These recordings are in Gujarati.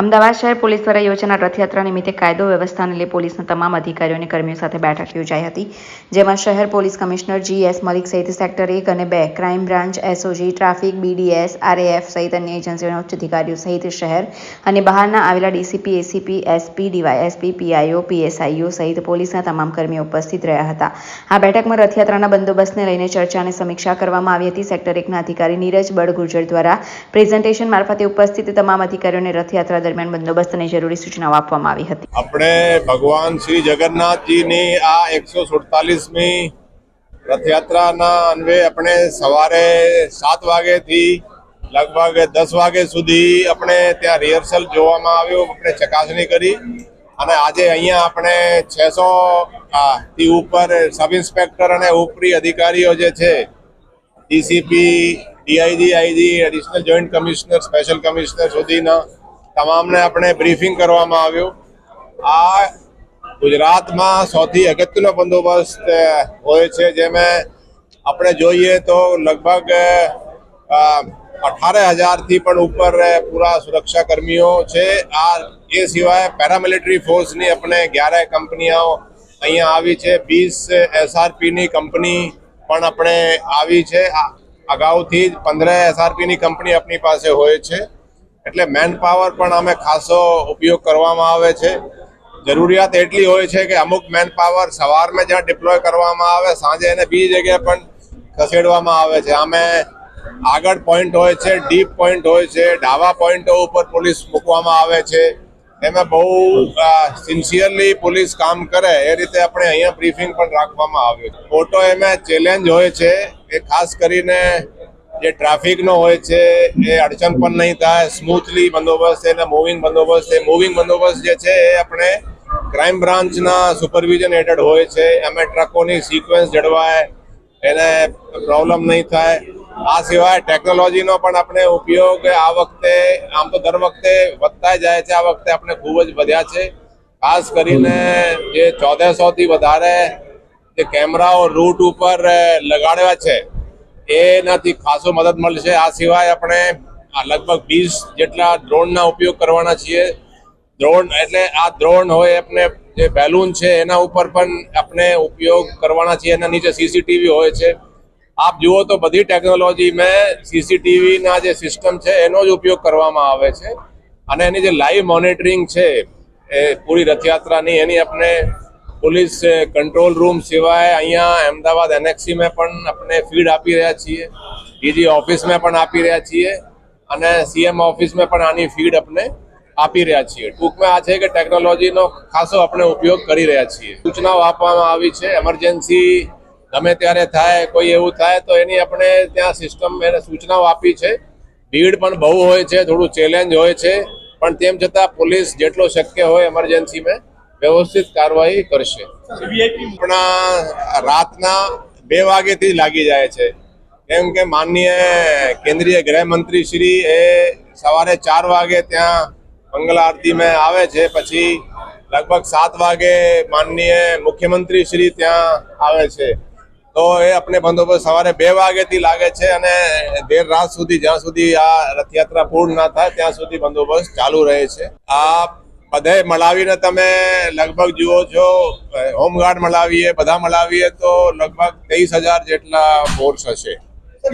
અમદાવાદ શહેર પોલીસ દ્વારા યોજાનાર રથયાત્રા નિમિત્તે કાયદો, વ્યવસ્થાને લઈ પોલીસના તમામ અધિકારીઓ અને કર્મીઓ સાથે બેઠક યોજાઈ હતી, જેમાં શહેર police commissioner G S Malik સહિત સેક્ટર એક અને બે, crime branch, SOG, traffic, BDS, RAF સહિત અન્ય એજન્સીઓના ઉચ્ચ અધિકારીઓ સહિત શહેર અને બહારના આવેલા ડીસીપી, એસીપી, એસપી ડીવાયએસપી પીઆઈઓ, પીએસઆઈઓ સહિત પોલીસના તમામ કર્મીઓ ઉપસ્થિત રહ્યા હતા. આ બેઠકમાં રથયાત્રાના બંદોબસ્તને લઈને ચર્ચા અને સમીક્ષા કરવામાં આવી હતી. સેક્ટર એકના અધિકારી નીરજ બળ ગુર્જર દ્વારા પ્રેઝન્ટેશન મારફતે ઉપસ્થિત તમામ અધિકારીઓને રથયાત્રા દરમિયાન બંદોબસ્ત જરૂરી સૂચનાઓ આપવામાં આવી હતી. આપણે ભગવાન શ્રી જગન્નાથજીની આ એકસો સુડતાલીસમી રથયાત્રાના અન્વે આપણે સવારે સાત વાગેથી લગભગ દસ વાગે સુધી આપણે ત્યાં રિહર્સલ જોવામાં આવ્યું, આપણે ચકાસણી કરી અને આજે અહીંયા આપણે છસો થી ઉપર સબ ઇન્સ્પેક્ટર અને ઉપરી અધિકારીઓ જે છે, DCP, DIG, IG, additional joint commissioner, special commissioner સુધીના તમામને આપણે બ્રીફિંગ કરવામાં આવ્યું. આ ગુજરાતમાં સૌથી અગત્યનો બંદોબસ્ત હોય છે જેમાં આપણે જોઈએ તો લગભગ અઠારે હજારથી પણ ઉપર પૂરા સુરક્ષા કર્મીઓ છે. આ એ સિવાય પેરામિલિટરી ફોર્સની આપણે અગિયાર કંપનીઓ અહીંયા આવી છે. વીસ એસઆરપીની કંપની પણ આપણે આવી છે. અગાઉથી જ પંદર એસઆરપીની કંપની આપણી પાસે હોય છે. એટલે મેન પાવર પણ અમે ખાસો ઉપયોગ કરવામાં આવે છે. જરૂરિયાત એટલી હોય છે કે અમુક મેન પાવર સવારમાં જ્યાં ડિપ્લોય કરવામાં આવે, સાંજે એને બીજી જગ્યાએ પણ ખસેડવામાં આવે છે. અમે આગળ પોઈન્ટ હોય છે ડીપ પોઈન્ટ હોય છે ડાવા પોઈન્ટો ઉપર પોલીસ મૂકવામાં આવે છે. એમાં બહુ સિન્સિયરલી પોલીસ કામ કરે, એ રીતે આપણે અહીંયા બ્રીફિંગ પણ રાખવામાં આવ્યું મોટો એમાં ચેલેન્જ હોય છે, એ ખાસ કરીને જે ટ્રાફિકનો હોય છે, એ અડચણ પણ નહીં થાય. સ્મૂથલી બંદોબસ્ત એને મૂવિંગ બંદોબસ્ત એ મૂવિંગ બંદોબસ્ત જે છે, એ આપણે ક્રાઇમ બ્રાન્ચના સુપરવિઝન હેઠળ હોય છે. એમાં ટ્રકોની સિક્વન્સ જળવાય, એને પ્રોબ્લેમ નહીં થાય. આ સિવાય ટેકનોલોજીનો પણ આપણે ઉપયોગ આ વખતે, આમ તો દર વખતે વધતા જાય છે. આ વખતે આપણે ખૂબ જ વધ્યા છે. ખાસ કરીને જે ચૌદસોથી વધારે જે કેમેરાઓ રૂટ ઉપર લગાડ્યા છે એનાથી ખાસો મદદ મળશે. આ સિવાય આપણે લગભગ વીસ જેટલા ડ્રોનના ઉપયોગ કરવાના છીએ. ડ્રોન એટલે આ ડ્રોન હોય આપણે જે બેલૂન છે, એના ઉપર પણ આપણે ઉપયોગ કરવાના છીએ. એના નીચે સીસીટીવી હોય છે. આપ જુઓ તો બધી ટેકનોલોજી મેં સીસીટીવીના જે સિસ્ટમ છે, એનો જ ઉપયોગ કરવામાં આવે છે. અને એની જે લાઈવ મોનિટરિંગ છે, એ પૂરી રથયાત્રાની, એની આપણે પોલીસ કંટ્રોલ રૂમ સિવાય અહીંયા અમદાવાદ એનેક્સીમાં પણ આપણે ફીડ આપી રહ્યા છીએ. ડીજી ઓફિસમાં પણ આપી રહ્યા છીએ. અને સીએમ ઓફિસમાં પણ આની ફીડ આપણે આપી રહ્યા છીએ. ટૂંકમાં આ છે કે ટેકનોલોજીનો ખાસો આપણે ઉપયોગ કરી રહ્યા છીએ. સૂચનાઓ આપવામાં આવી છે. એમરજન્સી ગમે ત્યારે થાય, કોઈ એવું થાય, તો એની આપણે ત્યાં સિસ્ટમ એને સૂચનાઓ આપી છે. ભીડ પણ બહુ હોય છે, થોડું ચેલેન્જ હોય છે. પણ તેમ છતાં પોલીસ જેટલો શક્ય હોય એમરજન્સીમાં વ્યવસ્થિત કાર્યવાહી કરશે. આપણા રાતના બે વાગ્યાથી લાગી જાય છે. કેમ કે માનનીય કેન્દ્રીય ગૃહમંત્રી શ્રી એ સવારે ચાર વાગે ત્યાં મંગલ આરતીમાં આવે છે. પછી લગભગ સાત વાગે માનનીય મુખ્યમંત્રી શ્રી ત્યાં આવે છે. તો એ આપણે બંદોબસ્ત સવારે બે વાગ્યાથી લાગે છે અને દેર રાત સુધી, જ્યાં સુધી આ રથયાત્રા પૂર્ણ ના થાય, ત્યાં સુધી બંદોબસ્ત ચાલુ રહે છે. આ બધે મળાવીને તમે લગભગ જુઓ છો હોમગાર્ડ મળાવીએ, બધા મળાવીએ તો લગભગ તેવીસ હજાર જેટલા ફોર્સ હશે.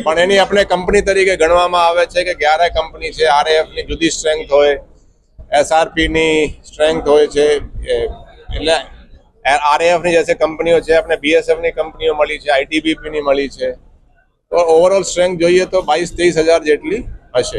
પણ એની આપણે કંપની તરીકે ગણવામાં આવે છે કે ગ્યારે કંપની છે આરએએફની જુદી સ્ટ્રેન્થ હોય એસઆરપીની સ્ટ્રેન્થ હોય છે એટલે આરએએફની જે કંપનીઓ છે, આપણે બીએસએફની કંપનીઓ મળી છે આઈટીબીપીની મળી છે. તો ઓવરઓલ સ્ટ્રેન્થ જોઈએ તો બાવીસ ત્રીસ હજાર જેટલી હશે.